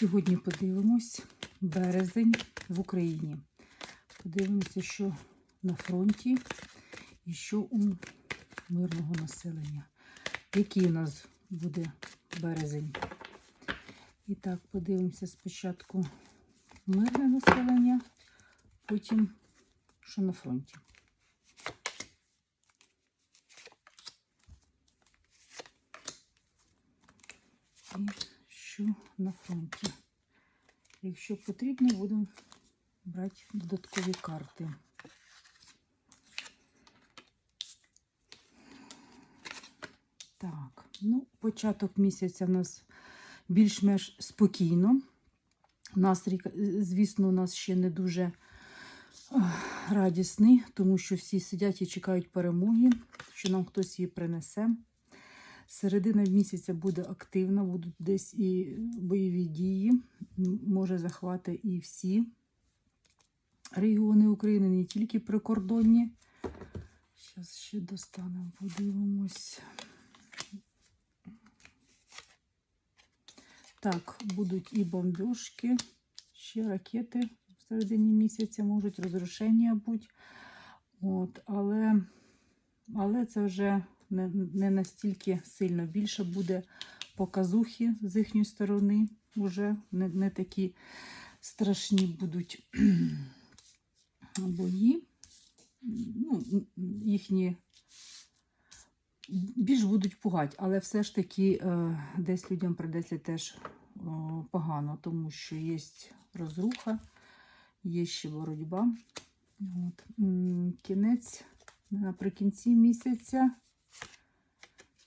Сьогодні подивимось березень в Україні. Подивимося, що на фронті і що у мирного населення. Який у нас буде березень? І так, подивимося спочатку мирне населення, потім що на фронті. І що на фронті. Якщо потрібно, будемо брати додаткові карти. Так, ну, початок місяця в нас більш-менш спокійно. Настрій, звісно, у нас ще не дуже радісний, тому що всі сидять і чекають перемоги, що нам хтось її принесе. Середина місяця буде активна, будуть десь і бойові дії, може захвати і всі регіони України, не тільки прикордонні. Зараз ще достанемо, подивимось. Так, будуть і бомбіжки, ще ракети в середині місяця можуть розрушення бути. От, але, але це вже не, не настільки сильно. Більше буде показухи з їхньої сторони. Вже не, не такі страшні будуть бої. Ну, їхні більш будуть пугати, але все ж таки е, десь людям придеться теж погано, тому що є розруха, є ще боротьба. От. Кінець наприкінці місяця.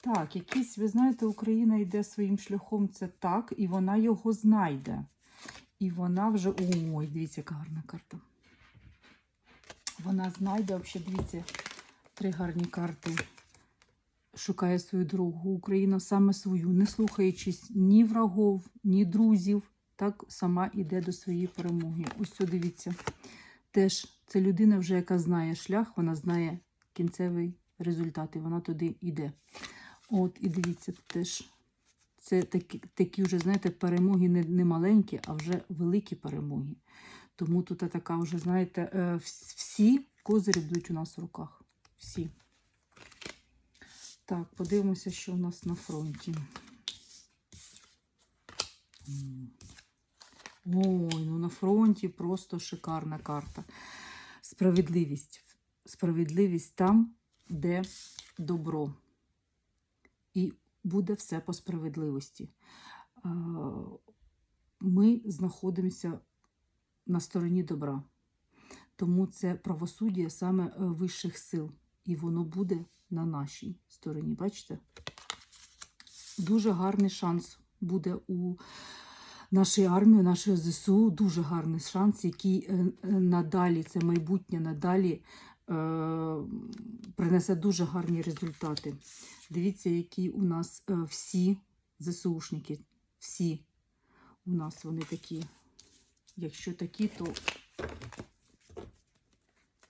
Так, якийсь, ви знаєте, Україна йде своїм шляхом, це так, і вона його знайде. І вона вже. Ой, дивіться, яка гарна карта. Вона знайде, взагалі, дивіться, три гарні карти. Шукає свою дорогу. Україна саме свою, не слухаючись ні врагов, ні друзів. Так сама йде до своєї перемоги. Ось це дивіться. Теж це людина, вже яка знає шлях, вона знає кінцевий результат, і вона туди йде. От, і дивіться, теж це такі, такі вже, знаєте, перемоги не, не маленькі, а вже великі перемоги. Тому тут така вже, знаєте, е, всі козирі будуть у нас в руках. Всі. Так, подивимося, що у нас на фронті. Ой, ну на фронті просто шикарна карта. Справедливість. Справедливість там, де добро. І буде все по справедливості. Е, Ми знаходимося на стороні добра. Тому це правосуддя саме е, вищих сил. І воно буде на нашій стороні. Бачите? Дуже гарний шанс буде у нашої армії, у нашої ЗСУ. Дуже гарний шанс, який е, надалі, це майбутнє надалі принесе дуже гарні результати. Дивіться, які у нас е, всі ЗСУшники. Всі у нас вони такі. Якщо такі, то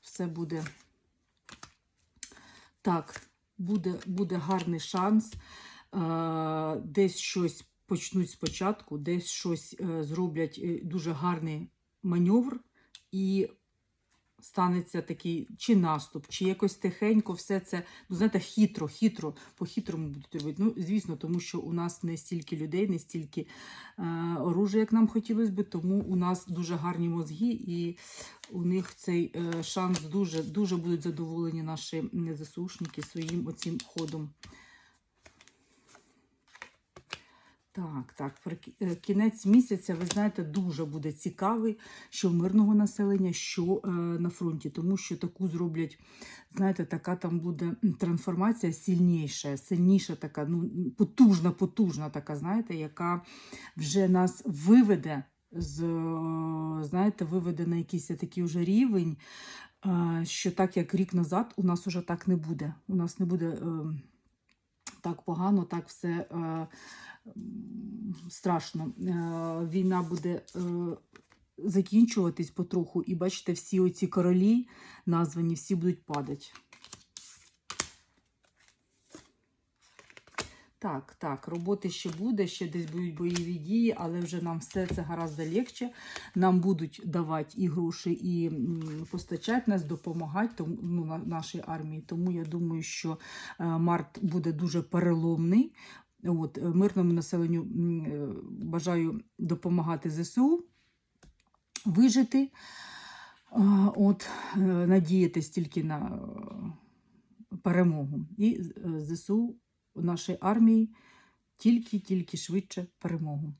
все буде так, буде, буде гарний шанс. Е, десь щось почнуть спочатку, десь щось е, зроблять е, дуже гарний маневр, і станеться такий чи наступ, чи якось тихенько все це, ну знаєте, хитро, хитро, по-хитрому будуть робити. Ну, звісно, тому що у нас не стільки людей, не стільки е, оружия, як нам хотілося би, тому у нас дуже гарні мозги, і у них цей е, шанс дуже, дуже будуть задоволені наші м, ЗСУшники своїм оцим ходом. Так, так, при- е, кінець місяця, ви знаєте, дуже буде цікавий, що мирного населення, що е, на фронті, тому що таку зроблять, знаєте, така там буде трансформація сильніша, сильніша така, ну, потужна, потужна така, знаєте, яка вже нас виведе з, е, знаєте, виведе на якийсь такий вже рівень, е, що так як рік назад у нас уже так не буде. У нас не буде е, так погано, так все. Е, страшно. Е, Війна буде е, закінчуватись потроху, і бачите, всі оці королі названі, всі будуть падати. Так, так, роботи ще буде, ще десь будуть бойові дії, але вже нам все це гораздо легче. Нам будуть давати і гроші, і постачати нас, допомагати тому, ну, на- нашій армії. Тому я думаю, що е, март буде дуже переломний. От, е, мирному населенню е, бажаю допомагати ЗСУ, вижити. От, е, надіятись тільки на перемогу. І ЗСУ нашої армії тільки-тільки швидше перемогу.